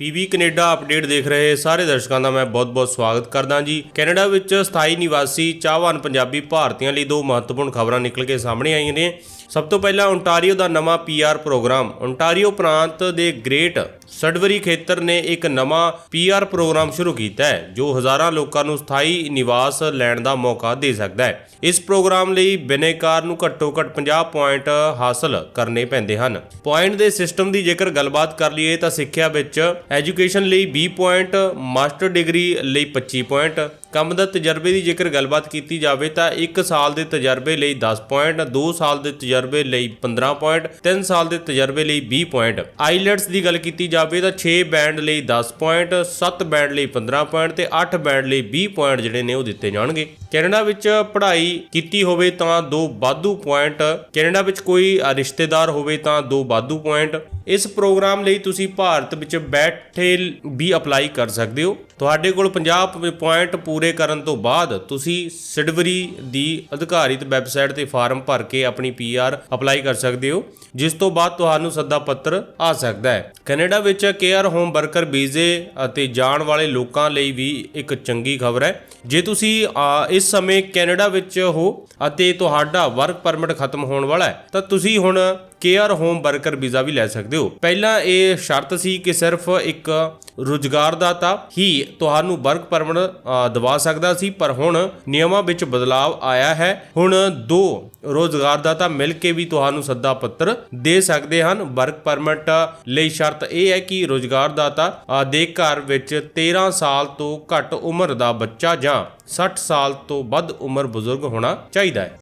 PB Canada update ਦੇਖ ਰਹੇ ਸਾਰੇ ਦਰਸ਼ਕਾਂ ਦਾ ਮੈਂ ਬਹੁਤ-ਬਹੁਤ ਸਵਾਗਤ ਕਰਦਾ ਜੀ। ਕੈਨੇਡਾ ਵਿੱਚ ਸਥਾਈ ਨਿਵਾਸੀ ਚਾਹਵਾਨ ਪੰਜਾਬੀ ਭਾਰਤੀਆਂ ਲਈ ਦੋ ਮਹੱਤਵਪੂਰਨ ਖਬਰਾਂ ਨਿਕਲ ਕੇ ਸਾਹਮਣੇ ਆਈਆਂ ਨੇ। ਸਭ ਤੋਂ ਪਹਿਲਾਂ ਓਨਟਾਰੀਓ ਦਾ ਨਵਾਂ ਪੀਆਰ ਪ੍ਰੋਗਰਾਮ। ਓਨਟਾਰੀਓ ਪ੍ਰਾਂਤ ਦੇ ਗ੍ਰੇਟ ਸੜਵਰੀ ਖੇਤਰ ਨੇ ਇੱਕ ਨਵਾਂ ਪੀਆਰ ਪ੍ਰੋਗਰਾਮ ਸ਼ੁਰੂ ਕੀਤਾ ਹੈ, ਜੋ ਹਜ਼ਾਰਾਂ ਲੋਕਾਂ ਨੂੰ ਸਥਾਈ ਨਿਵਾਸ ਲੈਣ ਦਾ ਮੌਕਾ ਦੇ ਸਕਦਾ ਹੈ। ਇਸ ਪ੍ਰੋਗਰਾਮ ਲਈ ਬਿਨੇਕਾਰ ਨੂੰ ਘੱਟੋ-ਘੱਟ 50 ਪੁਆਇੰਟ ਹਾਸਲ ਕਰਨੇ ਪੈਂਦੇ ਹਨ। ਪੁਆਇੰਟ ਦੇ ਸਿਸਟਮ ਦੀ ਜੇਕਰ ਗੱਲਬਾਤ ਕਰ ਲਈਏ ਤਾਂ ਸਿੱਖਿਆ ਵਿੱਚ ਐਜੂਕੇਸ਼ਨ ਲਈ 20 ਪੁਆਇੰਟ, ਮਾਸਟਰ ਡਿਗਰੀ ਲਈ 25 ਪੁਆਇੰਟ ਕੰਮ ਦਾ ਤਜਰਬੇ ਦੀ ਜੇਕਰ ਗੱਲਬਾਤ ਕੀਤੀ ਜਾਵੇ ਤਾਂ 1 ਸਾਲ ਦੇ ਤਜਰਬੇ ਲਈ 10 ਪੁਆਇੰਟ 2 ਸਾਲ ਦੇ ਤਜਰਬੇ ਲਈ 15 ਪੁਆਇੰਟ 3 ਸਾਲ ਦੇ ਤਜਰਬੇ ਲਈ 20 ਪੁਆਇੰਟ ਆਈਲੈਟਸ ਦੀ ਗੱਲ ਕੀਤੀ ਜਾਵੇ ਤਾਂ 6 ਬੈਂਡ ਲਈ 10 ਪੁਆਇੰਟ 7 ਬੈਂਡ ਲਈ 15 ਪੁਆਇੰਟ ਤੇ 8 ਬੈਂਡ ਲਈ 20 ਪੁਆਇੰਟ ਜਿਹੜੇ ਨੇ ਉਹ ਦਿੱਤੇ ਜਾਣਗੇ। ਕੈਨੇਡਾ ਵਿੱਚ ਪੜ੍ਹਾਈ ਕੀਤੀ ਹੋਵੇ ਤਾਂ ਦੋ ਵਾਧੂ ਪੁਆਇੰਟ ਕੈਨੇਡਾ ਵਿੱਚ ਕੋਈ ਰਿਸ਼ਤੇਦਾਰ ਹੋਵੇ ਤਾਂ ਦੋ ਵਾਧੂ ਪੁਆਇੰਟ ਇਸ ਪ੍ਰੋਗਰਾਮ ਲਈ ਤੁਸੀਂ ਭਾਰਤ ਵਿੱਚ ਬੈਠੇ ਵੀ ਅਪਲਾਈ ਕਰ ਸਕਦੇ ਹੋ। ਤੁਹਾਡੇ ਕੋਲ 50 ਪੁਆਇੰਟ ਪੂਰੇ ਕਰਨ ਤੋਂ ਬਾਅਦ ਤੁਸੀਂ ਸਿਡਵਰੀ ਦੀ ਅਧਿਕਾਰਿਤ ਵੈਬਸਾਈਟ ਤੇ ਫਾਰਮ ਭਰ ਕੇ ਆਪਣੀ ਪੀਆਰ ਅਪਲਾਈ ਕਰ ਸਕਦੇ ਹੋ, ਜਿਸ ਤੋਂ ਬਾਅਦ ਤੁਹਾਨੂੰ ਸੱਦਾ ਪੱਤਰ ਆ ਸਕਦਾ ਹੈ। ਕੈਨੇਡਾ ਵਿੱਚ ਕੇਅਰ ਹੋਮ ਵਰਕਰ ਵੀਜ਼ੇ ਅਤੇ ਜਾਣ ਵਾਲੇ ਲੋਕਾਂ ਲਈ ਵੀ ਇੱਕ ਚੰਗੀ ਖਬਰ ਹੈ। ਜੇ ਤੁਸੀਂ ਇਸ ਸਮੇਂ ਕੈਨੇਡਾ ਵਿੱਚ ਹੋ ਅਤੇ ਤੁਹਾਡਾ ਵਰਕ ਪਰਮਿਟ ਖਤਮ ਹੋਣ ਵਾਲਾ ਹੈ, ਤਾਂ ਤੁਸੀਂ ਹੁਣ ਕੇਅਰ ਹੋਮ ਵਰਕਰ ਵੀਜ਼ਾ ਵੀ ਲੈ ਸਕਦੇ ਹੋ। ਪਹਿਲਾਂ ਇਹ ਸ਼ਰਤ ਸੀ ਕਿ ਸਿਰਫ ਇੱਕ ਰੁਜ਼ਗਾਰਦਾਤਾ ਹੀ ਤੁਹਾਨੂੰ ਵਰਕ ਪਰਮਿਟ ਅ, ਦਵਾ ਸਕਦਾ ਸੀ ਪਰ ਹੁਣ ਨਿਯਮਾਂ ਵਿੱਚ ਬਦਲਾਅ ਆਇਆ ਹੈ। ਹੁਣ ਦੋ ਰੋਜ਼ਗਾਰਦਾਤਾ ਮਿਲ ਕੇ ਵੀ ਤੁਹਾਨੂੰ ਸੱਦਾ ਪੱਤਰ ਦੇ ਸਕਦੇ ਹਨ। ਵਰਕ ਪਰਮਿਟ ਲਈ ਸ਼ਰਤ ਇਹ ਹੈ ਕਿ ਰੋਜ਼ਗਾਰਦਾਤਾ ਦੇ ਘਰ ਵਿੱਚ 13 ਸਾਲ ਤੋਂ ਘੱਟ ਉਮਰ ਦਾ ਬੱਚਾ ਜਾਂ 60 ਸਾਲ ਤੋਂ ਵੱਧ ਉਮਰ ਬਜ਼ੁਰਗ ਹੋਣਾ ਚਾਹੀਦਾ ਹੈ।